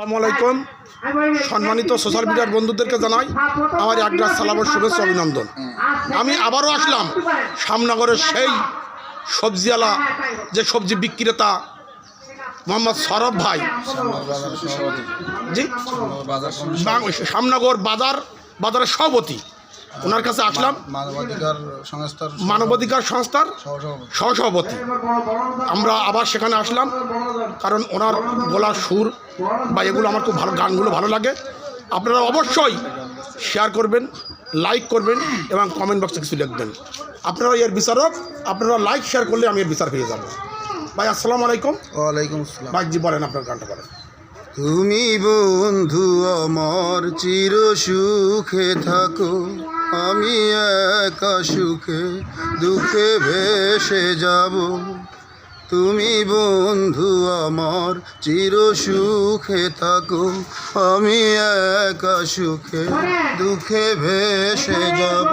আসসালামু আলাইকুম। সম্মানিত সোশ্যাল মিডিয়ার বন্ধুদেরকে জানাই আমার একগ্রাস সালামের শুভেচ্ছা অভিনন্দন। আমি আবারও আসলাম সামনগরের সেই সবজিওয়ালা যে সবজি বিক্রেতা মোহাম্মদ সরফ ভাই। জি? সামনগর বাজার বাজারের সভাপতি। ওনার কাছে আসলাম। মানবাধিকার সংস্থার মানবাধিকার সংস্থার সহসভাপতি। আমরা আবার সেখানে আসলাম কারণ ওনার গলার সুর বা এগুলো আমার খুব ভালো গানগুলো ভালো লাগে। আপনারা অবশ্যই শেয়ার করবেন লাইক করবেন এবং কমেন্ট বক্সে কিছু লিখবেন। আপনারা এর বিচারক আপনারা লাইক শেয়ার করলে আমি এর বিচার পেয়ে যাব। ভাই আসসালামু আলাইকুম। ওয়ালাইকুম আসসালাম। ভাই জি বলেন আপনার গানটা বলেন। তুমি বন্ধু আমার চির সুখে থাকো। আমি একা সুখে, দুঃখে ভেসে যাব। তুমি বন্ধু আমার, চির সুখে থাকো। আমি একা সুখে, দুঃখে ভেসে যাব।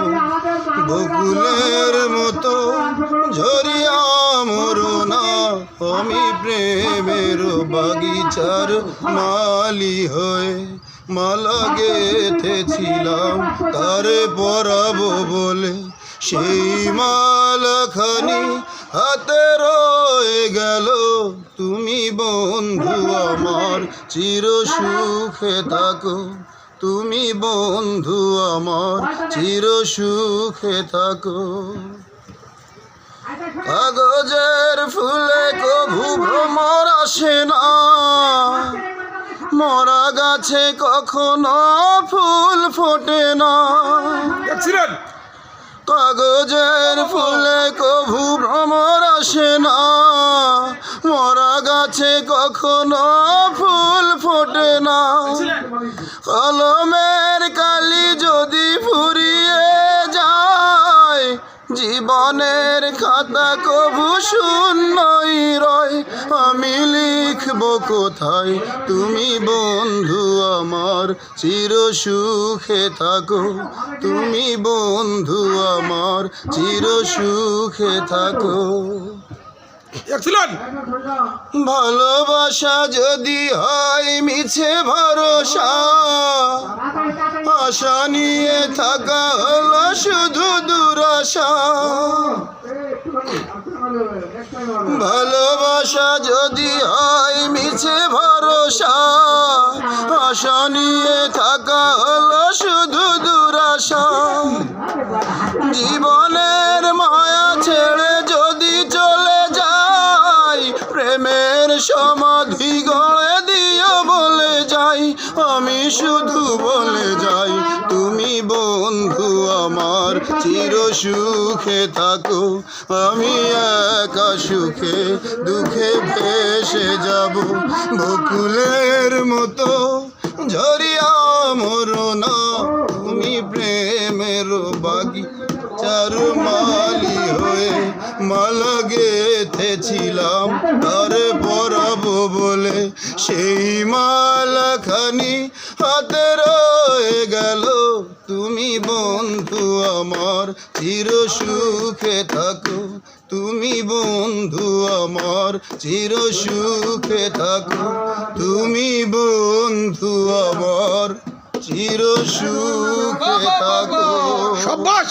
বকুলের মতো ঝরিয়া মরুনা আমি প্রেমের বাগিচার মালি হয়ে মালা গেথেছিলাম তারে পরাবো বলে। সেই মালাখানি হাতে রয়ে গেল। তুমি বন্ধু আমার, চির সুখে থাকো। তুমি বন্ধু আমার, চির সুখে থাকো। কাগজের ফুলে কভু ভ্রমর আসে না। মরা গাছে কখনো ফুল ফোটে না। কাগজের ফুলে কভু ভ্রমর আসে না। মরা গাছে কখনো ফুল ফোটে না। কলমের কালি যদি ফুরিয়ে যায় জীবনের খাতা কভু আমি লিখব কোথায়? তুমি বন্ধু আমার চির সুখে থাকো। তুমি বন্ধু আমার চির সুখে থাকো। ভালোবাসা যদি হয় মিছে ভরসা। আশা নিয়ে থাকা হলো শুধু দুরাশা। ভালোবাসা যদি হয় মিছে ভরসা। আশা নিয়ে থাকা হলো শুধু দুরাশা। জীবনের মায়া ছেড়ে যদি চলে যায়, প্রেমের সমাধি গড়ে আমি শুধু বলে যাই, তুমি বন্ধু আমার, চির সুখে থাকো। আমি একা সুখে, দুঃখে ভেসে যাব। বকুলের মতো ঝরিয়া মরনা তুমি প্রেমের বাগি। চারু মালি হয়ে মালা গেথেছিলাম, তারে পরাবো বলে সেই মালাখানি হাতে রয়ে গেল। তুমি বন্ধু আমার চির সুখে থাকো। তুমি বন্ধু আমার চির সুখে থাকো। তুমি বন্ধু আমার চির সুখে থাকো। সব্বাস!